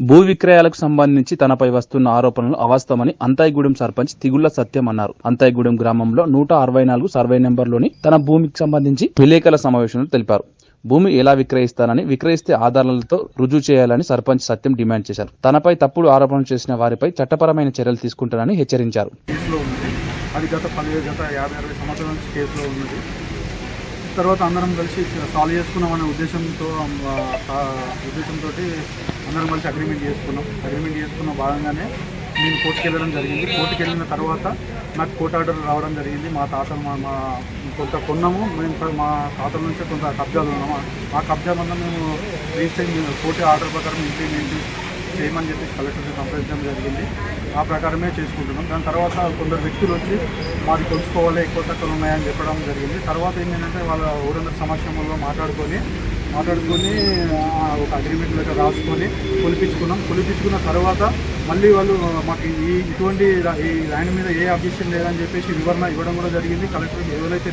భూ విక్రయాలకు సంబంధించి తనపై వస్తున్న ఆరోపణలు అవాస్తవమని అంతాయిగూడెం సర్పంచ్ తిగుళ్ళ సత్యం అన్నారు. అంతాయిగూడెం గ్రామంలో నూట అరవై నాలుగు సర్వే నెంబర్లోని తన భూమికి సంబంధించి విలేకరుల సమావేశంలో తెలిపారు. భూమి ఎలా విక్రయిస్తానని విక్రయిస్తే ఆధారాలతో రుజువు చేయాలని సర్పంచ్ సత్యం డిమాండ్ చేశారు. తనపై తప్పుడు ఆరోపణలు చేసిన వారిపై చట్టపరమైన చర్యలు తీసుకుంటానని హెచ్చరించారు. అది గత గత యాభై అరవై సంవత్సరాల నుంచి కేసులో ఉన్నది తర్వాత అందరం కలిసి సాల్వ్ చేసుకున్నాం అనే ఉద్దేశంతో ఉద్దేశంతో అందరం కలిసి అగ్రిమెంట్ చేసుకున్నాం. అగ్రిమెంట్ చేసుకున్న భాగంగానే నేను కోర్టుకు వెళ్ళడం జరిగింది. కోర్టుకు వెళ్ళిన తర్వాత నాకు కోర్టు ఆర్డర్ రావడం జరిగింది. మా తాతలు మా మా కొంత కొన్నాము. మేము మా తాతల నుంచి కొంత కబ్జాలు ఉన్నాము. ఆ కబ్జా వల్ల మేము రీసెంట్ కోర్టు ఆర్డర్ ప్రకారం ఇంప్లిమెంట్ చేయమని చెప్పి కలెక్టర్ని సంప్రదించడం జరిగింది. ఆ ప్రకారమే చేసుకుంటున్నాం. దాని తర్వాత కొందరు వ్యక్తులు వచ్చి మాది తెలుసుకోవాలి ఎక్కువ తక్కువ ఉన్నాయని చెప్పడం జరిగింది. తర్వాత ఏంటంటే వాళ్ళ ఊరందరి సమక్షంలో మాట్లాడుకొని మాట్లాడుకొని ఒక అగ్రిమెంట్ లెక్క రాసుకొని కొలిపించుకున్నాం. కొలిపించుకున్న తర్వాత మళ్ళీ వాళ్ళు మాకు ఈ ఇటువంటి ఈ ల్యాండ్ మీద ఏ అబ్జెక్షన్ లేదని చెప్పేసి వివరణ ఇవ్వడం కూడా జరిగింది. కలెక్టర్కి ఎవరైతే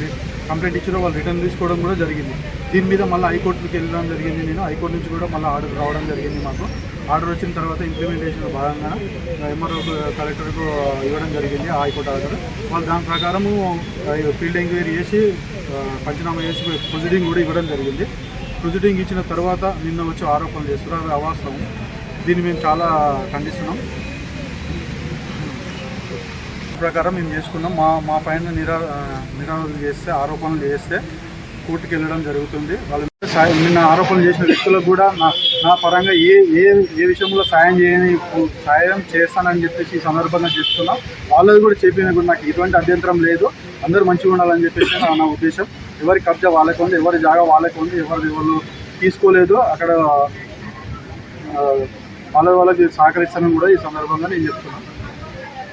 కంప్లైంట్ ఇచ్చారో వాళ్ళు రిటర్న్ తీసుకోవడం కూడా జరిగింది. దీని మీద మళ్ళీ హైకోర్టుకి వెళ్ళడం జరిగింది. నేను హైకోర్టు నుంచి కూడా మళ్ళీ ఆర్డర్ రావడం జరిగింది మాకు. ఆర్డర్ వచ్చిన తర్వాత ఇంప్లిమెంటేషన్ భాగంగా ఎంఆర్ఓ కలెక్టర్కు ఇవ్వడం జరిగింది హైకోర్టు ఆర్డర్. వాళ్ళు దాని ప్రకారము ఫీల్డ్ ఎంక్వైరీ చేసి పంచనామా చేసి ప్రొసీడింగ్ కూడా ఇవ్వడం జరిగింది. ప్రొసీడింగ్ ఇచ్చిన తర్వాత నిన్న వచ్చి ఆరోపణలు చేస్తున్నారు. అవి అవాస్తవం. దీన్ని మేము చాలా ఖండిస్తున్నాం. ప్రకారం మేము చేసుకున్నాం. మా మా పైన నిరా నిరాధులు చేస్తే ఆరోపణలు చేస్తే కోర్టుకు వెళ్ళడం జరుగుతుంది. వాళ్ళ సాయం నిన్న ఆరోపణలు చేసిన వ్యక్తులకు కూడా నా నా పరంగా ఏ ఏ ఏ విషయంలో సాయం చేయని సాయం చేస్తానని చెప్పేసి ఈ సందర్భంగా చెప్తున్నా. వాళ్ళది కూడా చెప్పిన కూడా నాకు ఎటువంటి అభ్యంతరం లేదు. అందరూ మంచిగా ఉండాలని చెప్పేసి నా నా ఉద్దేశం. ఎవరి కబ్జా వాళ్ళకు ఉంది ఎవరి జాగా వాళ్ళకు ఉంది ఎవరు ఎవరు తీసుకోలేదు. అక్కడ వాళ్ళ వాళ్ళకి సహకరిస్తానని కూడా ఈ సందర్భంగా నేను చెప్తున్నాను.